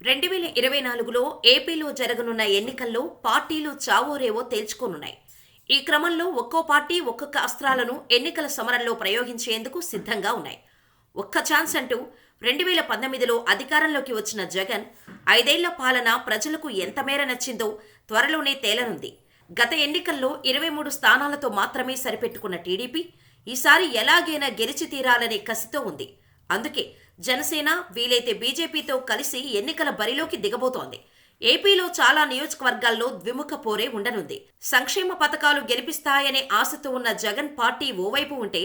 రెండు వేల ఇరవై నాలుగులో ఏపీలో జరగనున్న ఎన్నికల్లో పార్టీలు చావోరేవో తేల్చుకోనున్నాయి. ఈ క్రమంలో ఒక్కో పార్టీ ఒక్కొక్క అస్త్రాలను ఎన్నికల సమరంలో ప్రయోగించేందుకు సిద్ధంగా ఉన్నాయి. ఒక్క ఛాన్స్ అంటూ రెండు వేల పంతొమ్మిదిలో అధికారంలోకి వచ్చిన జగన్ ఐదేళ్ళ పాలన ప్రజలకు ఎంత మేర నచ్చిందో త్వరలోనే తేలనుంది. గత ఎన్నికల్లో ఇరవై మూడు స్థానాలతో మాత్రమే సరిపెట్టుకున్న టీడీపీ ఈసారి ఎలాగైనా గెలిచి తీరాలనే కసితో ఉంది. అందుకే జనసేన వీలైతే బీజేపీతో కలిసి ఎన్నికల బరిలోకి దిగబోతోంది. ఏపీలో చాలా నియోజకవర్గాల్లో ద్విముఖ పోరే ఉండనుంది. సంక్షేమ పథకాలు గెలిపిస్తాయనే ఆశతో ఉన్న జగన్ పార్టీ ఓవైపు ఉంటే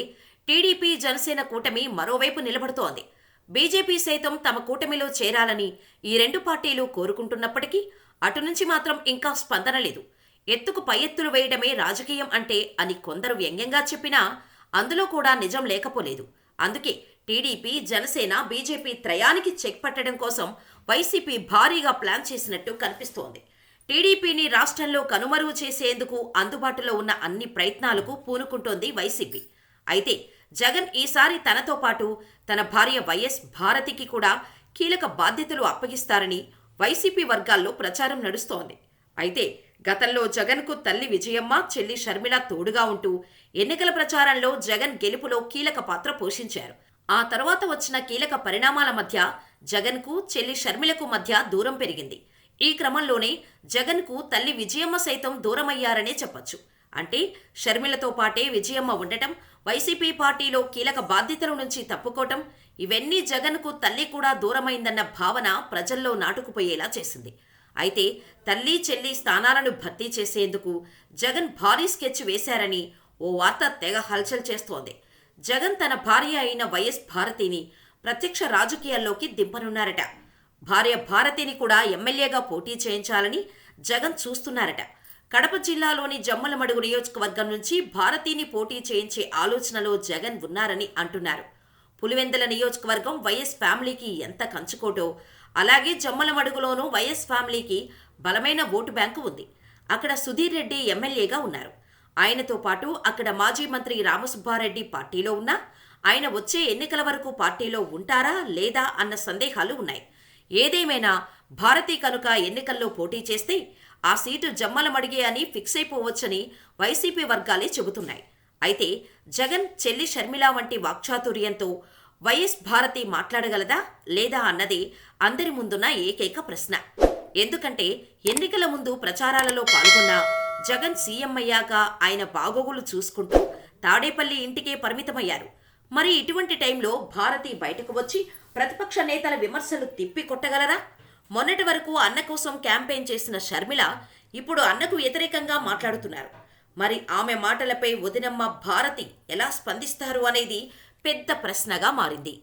టీడీపీ జనసేన కూటమి మరోవైపు నిలబడుతోంది. బీజేపీ సైతం తమ కూటమిలో చేరాలని ఈ రెండు పార్టీలు కోరుకుంటున్నప్పటికీ అటు నుంచి మాత్రం ఇంకా స్పందన లేదు. ఎత్తుకు పై ఎత్తులు వేయడమే రాజకీయం అంటే అని కొందరు వ్యంగ్యంగా చెప్పినా అందులో కూడా నిజం లేకపోలేదు. అందుకే టీడీపీ జనసేన బీజేపీ త్రయానికి చెక్ పట్టడం కోసం వైసీపీ భారీగా ప్లాన్ చేసినట్టు కనిపిస్తోంది. టీడీపీని రాష్ట్రంలో కనుమరుగు చేసేందుకు అందుబాటులో ఉన్న అన్ని ప్రయత్నాలకు పూనుకుంటోంది వైసీపీ. అయితే జగన్ ఈసారి తనతో పాటు తన భార్య వైఎస్ భారతికి కూడా కీలక బాధ్యతలు అప్పగిస్తారని వైసీపీ వర్గాల్లో ప్రచారం నడుస్తోంది. అయితే గతంలో జగన్కు తల్లి విజయమ్మ చెల్లి షర్మిల తోడుగా ఉంటూ ఎన్నికల ప్రచారంలో జగన్ గెలుపులో కీలక పాత్ర పోషించారు. ఆ తర్వాత వచ్చిన కీలక పరిణామాల మధ్య జగన్కు చెల్లి షర్మిలకు మధ్య దూరం పెరిగింది. ఈ క్రమంలోనే జగన్కు తల్లి విజయమ్మ సైతం దూరమయ్యారనే చెప్పొచ్చు. అంటే షర్మిలతో పాటే విజయమ్మ ఉండటం వైసీపీ పార్టీలో కీలక బాధ్యతల నుంచి తప్పుకోవటం ఇవన్నీ జగన్కు తల్లి కూడా దూరమైందన్న భావన ప్రజల్లో నాటుకుపోయేలా చేసింది. అయితే తల్లి చెల్లి స్థానాలను భర్తీ చేసేందుకు జగన్ భారీ స్కెచ్ వేశారని ఓ వార్త తెగ హల్చల్ చేస్తోంది. జగన్ తన భార్య అయిన వైఎస్ భారతిని ప్రత్యక్ష రాజకీయాల్లోకి దింపనున్నారట. భార్య భారతిని కూడా ఎమ్మెల్యేగా పోటీ చేయించాలని జగన్ చూస్తున్నారట. కడప జిల్లాలోని జమ్మలమడుగు నియోజకవర్గం నుంచి భారతిని పోటీ చేయించే ఆలోచనలో జగన్ ఉన్నారని అంటున్నారు. పులివెందుల నియోజకవర్గం వైఎస్ ఫ్యామిలీకి ఎంత కంచుకోటో అలాగే జమ్మలమడుగులోనూ వైఎస్ ఫ్యామిలీకి బలమైన ఓటు బ్యాంకు ఉంది. అక్కడ సుధీర్ రెడ్డి ఎమ్మెల్యేగా ఉన్నారు. ఆయనతో పాటు అక్కడ మాజీ మంత్రి రామసుబ్బారెడ్డి పార్టీలో ఉన్నా ఆయన వచ్చే ఎన్నికల వరకు పార్టీలో ఉంటారా లేదా అన్న సందేహాలు ఉన్నాయి. ఏదేమైనా భారతీ కనుక ఎన్నికల్లో పోటీ చేస్తే ఆ సీటు జమ్మలమడిగే అని ఫిక్స్ అయిపోవచ్చని వైసీపీ వర్గాలే చెబుతున్నాయి. అయితే జగన్ చెల్లి షర్మిల వంటి వాక్చాతుర్యంతో వైఎస్ భారతి మాట్లాడగలదా లేదా అన్నది అందరి ముందున్న ఏకైక ప్రశ్న. ఎందుకంటే ఎన్నికల ముందు ప్రచారాలలో పాల్గొన్న జగన్ సీఎం అయ్యాక ఆయన బాగోగులు చూసుకుంటూ తాడేపల్లి ఇంటికే పరిమితమయ్యారు. మరి ఇటువంటి టైంలో భారతి బయటకు వచ్చి ప్రతిపక్ష నేతల విమర్శలు తిప్పి కొట్టగలరా? మొన్నటి వరకు అన్న కోసం క్యాంపెయిన్ చేసిన షర్మిల ఇప్పుడు అన్నకు వ్యతిరేకంగా మాట్లాడుతున్నారు. మరి ఆమె మాటలపై వదినమ్మ భారతి ఎలా స్పందిస్తారు అనేది పెద్ద ప్రశ్నగా మారింది.